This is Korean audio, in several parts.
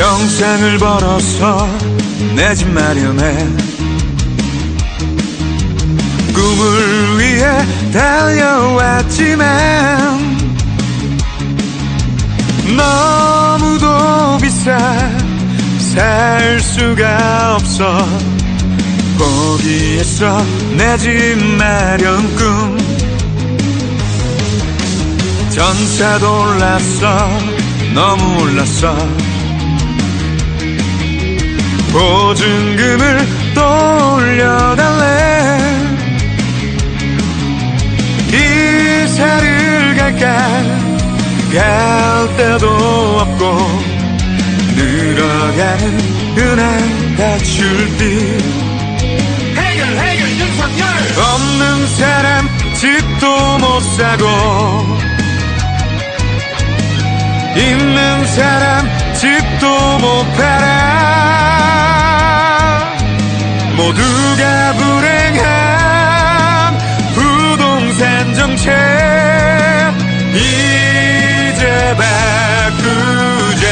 평생을 벌어서 내 집 마련해. 꿈을 위해 달려왔지만 너무도 비싸 살 수가 없어. 포기했어 내 집 마련 꿈. 전차도 올랐어 너무 올랐어 보증금을 또 올려달래. 이사를 갈까? 갈 데도 없고 늘어가는 은행 대출비. 해결 해결 윤석열! 없는 사람 집도 못 사고 있는 사람 집도 못 팔아 이제 바꾸자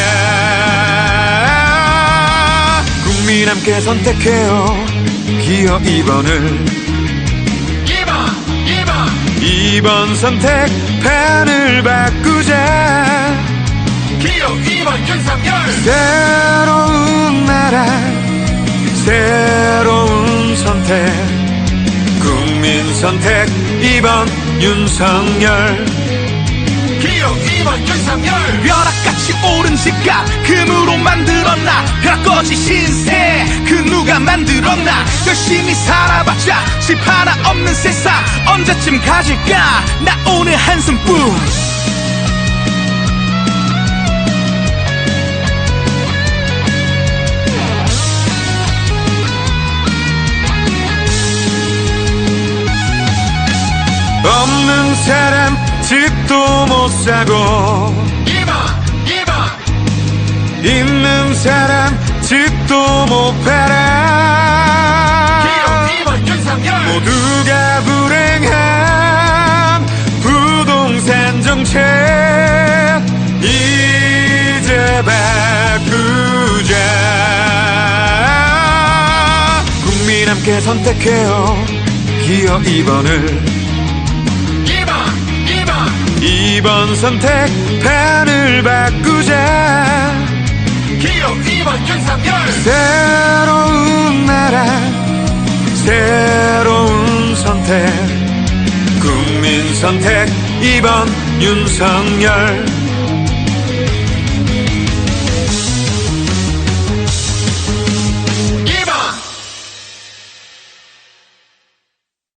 국민 함께 선택해요. 기어 2번을. 2번 2번 2번 선택 판을 바꾸자 기호 2번 윤석열. 새로운 나라 새로운 선택. 국민 선택 2번 윤석열 기호 2번 윤석열. 벼락같이 오른 집값 금으로 만들었나? 벼락거지 신세 그 누가 만들었나? 열심히 살아봤자 집 하나 없는 세상. 언제쯤 가질까? 나 오늘 한숨 뿐. 없는 사람 집도 못 사고. 2번 2번 있는 사람 집도 못 팔아. 기호 2번 윤석열 모두가 불행한 부동산 정책 이제 바꾸자. 국민 함께 선택해요. 기어 2번을. 2번 2번 2번 선택 판을 바꾸자. 기호 2번 윤석열. 새로운 나라 새로운 선택. 국민 선택 2번 윤석열